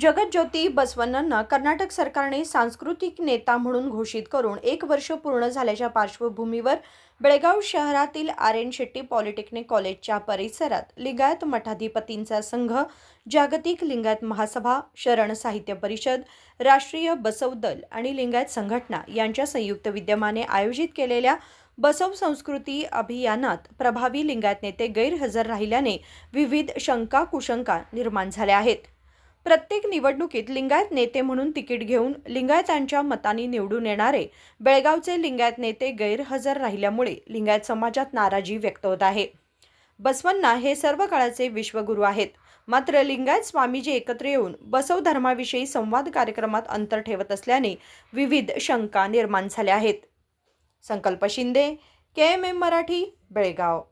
जगज्योती बसवन्नांना कर्नाटक सरकारने सांस्कृतिक नेता म्हणून घोषित करून एक वर्ष पूर्ण झाल्याच्या पार्श्वभूमीवर बेळगाव शहरातील आर एन शेट्टी पॉलिटेक्निक कॉलेजच्या परिसरात लिंगायत मठाधिपतींचा संघ जागतिक लिंगायत महासभा शरण साहित्य परिषद राष्ट्रीय बसव दल आणि लिंगायत संघटना यांच्या संयुक्त विद्यमाने आयोजित केलेल्या बसव संस्कृती अभियानात प्रभावी लिंगायत नेते गैरहजर राहिल्याने विविध शंका कुशंका निर्माण झाल्या आहेत. प्रत्येक निवडणुकीत लिंगायत नेते म्हणून तिकीट घेऊन लिंगायतांच्या मतांनी निवडून येणारे बेळगावचे लिंगायत नेते गैरहजर राहिल्यामुळे लिंगायत समाजात नाराजी व्यक्त होत आहे. बसवन्ना हे सर्व काळाचे विश्वगुरू आहेत. मात्र लिंगायत स्वामीजी एकत्र येऊन बसव धर्माविषयी संवाद कार्यक्रमात अंतर ठेवत असल्याने विविध शंका निर्माण झाल्या आहेत. Sankalp Shinde K M M Marathi Belagavi.